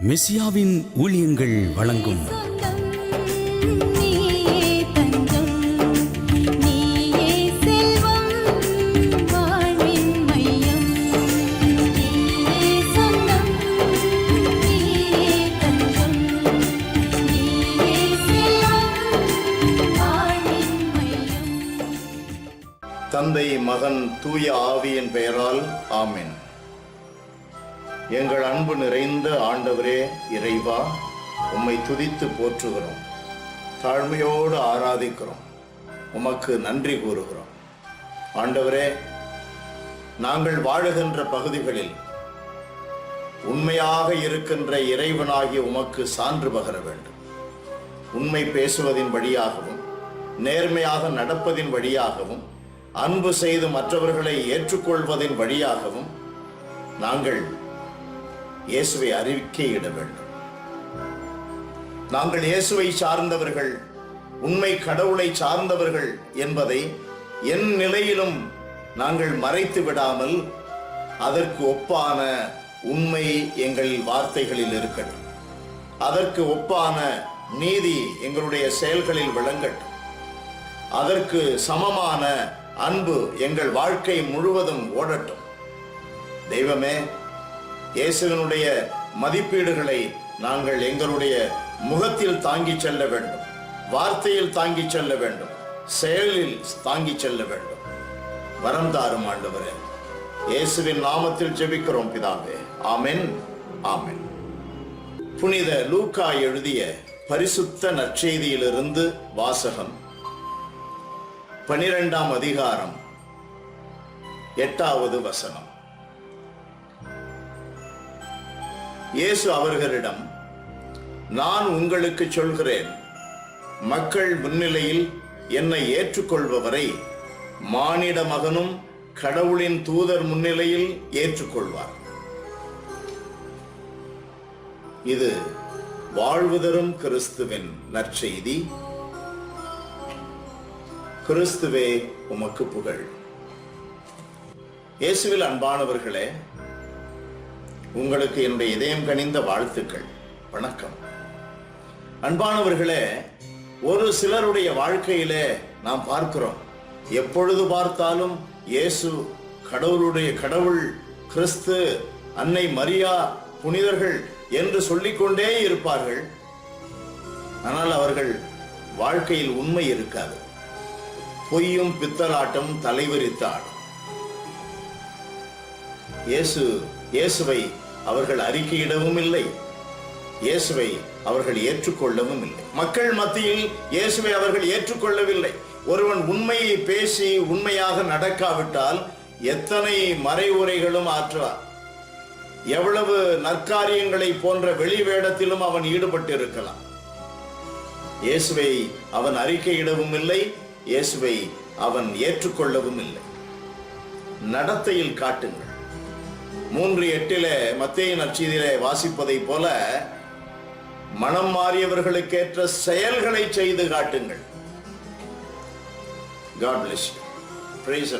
மெசியாவின் ஊழியங்கள் வழங்கும். தந்தை மகன் தூய ஆவியின் பெயரால் ஆமேன். எங்கள் அன்பு நிறைந்த ஆண்டவரே இறைவா உம்மை துதித்து போற்றுகிறோம். தாழ்மையோடு ஆராதிக்கிறோம். உமக்கு நன்றி கூறுகிறோம். ஆண்டவரே நாங்கள் வாழுகின்ற பகுதிகளில் உண்மையாக இருக்கின்ற இறைவனாகிய உமக்கு சான்று பகர வேண்டும். உண்மை பேசுவதின் வழியாகவும் நேர்மையாக நடப்பதின் வழியாகவும் அன்பு செய்து மற்றவர்களை ஏற்றுக்கொள்வதின் வழியாகவும் நாங்கள் இயேசுவை அறிவிக்கையிட வேண்டும். நாங்கள் இயேசுவை சார்ந்தவர்கள் உண்மை கடவுளை சார்ந்தவர்கள் என்பதை என் நிலையிலும் நாங்கள் மறைத்து விடாமல் அதற்கு ஒப்பான உண்மை எங்கள் வார்த்தைகளில் இருக்கட்டும். அதற்கு ஒப்பான நீதி எங்களுடைய செயல்களில் விளங்கட்டும். அதற்கு சமமான அன்பு எங்கள் வாழ்க்கை முழுவதும் ஓடட்டும். தெய்வமே இயேசுவனுடைய மதிப்பீடுகளை நாங்கள் எங்களுடைய முகத்தில் தாங்கிச் செல்ல வேண்டும். வார்த்தையில் தாங்கிச் செல்ல வேண்டும். செயலில் தாங்கிச் செல்ல வேண்டும். வரம் தாரும் ஆண்டவரே. இயேசுவின் நாமத்தில் ஜெபிக்கிறோம் பிதாவே. ஆமென். ஆமென். புனித லூக்கா எழுதிய பரிசுத்த நற்செய்தியிலிருந்து வாசகம். பனிரெண்டாம் அதிகாரம். எட்டாவது வசனம். இயேசு அவர்களிடம் நான் உங்களுக்கு சொல்கிறேன் மக்கள் முன்னிலையில் என்னை ஏற்றுக்கொள்பவரை மானிட மகனும் கடவுளின் தூதர் முன்னிலையில் ஏற்றுக்கொள்வார். இது வாழ்வு தரும் கிறிஸ்துவின் நற்செய்தி. கிறிஸ்துவே உமக்கு புகழ். இயேசுவில் அன்பானவர்களே உங்களுக்கு என்னுடைய இதயம் கனிந்த வாழ்த்துக்கள். வணக்கம். அன்பானவர்களே ஒரு சிலருடைய வாழ்க்கையிலே நாம் பார்க்கிறோம். எப்பொழுது பார்த்தாலும் இயேசு கடவுளுடைய கடவுள் கிறிஸ்து அன்னை மரியா புனிதர்கள் என்று சொல்லிக்கொண்டே இருப்பார்கள். ஆனால் அவர்கள் வாழ்க்கையில் உண்மை இருக்காது. பொய்யும் பித்தலாட்டம் தலைவிரித்து ஆடும் இயேசு இயேசுவை அவர்கள் அறிக்கையிடவும் இல்லை. இயேசுவை அவர்கள் ஏற்றுக்கொள்ளவும் இல்லை. மக்கள் மத்தியில் இயேசுவை அவர்கள் ஏற்றுக்கொள்ளவில்லை. ஒருவன் உண்மையை பேசி உண்மையாக நடக்காவிட்டால் எத்தனை மறைவுரைகளும் ஆற்றுவார். எவ்வளவு நற்காரியங்களை போன்ற வெளி வேடத்திலும் அவன் ஈடுபட்டு இருக்கலாம் இயேசுவை அவன் அறிக்கையிடவும் இல்லை. இயேசுவை அவன் ஏற்றுக்கொள்ளவும் இல்லை. நடத்தையில் காட்டுங்கள். மூன்று எட்டிலே மத்திய நற்செய்தியிலே வாசிப்பதைப் போல மனம் மாறியவர்களுக்கேற்ற செயல்களை செய்து காட்டுங்கள். God bless you price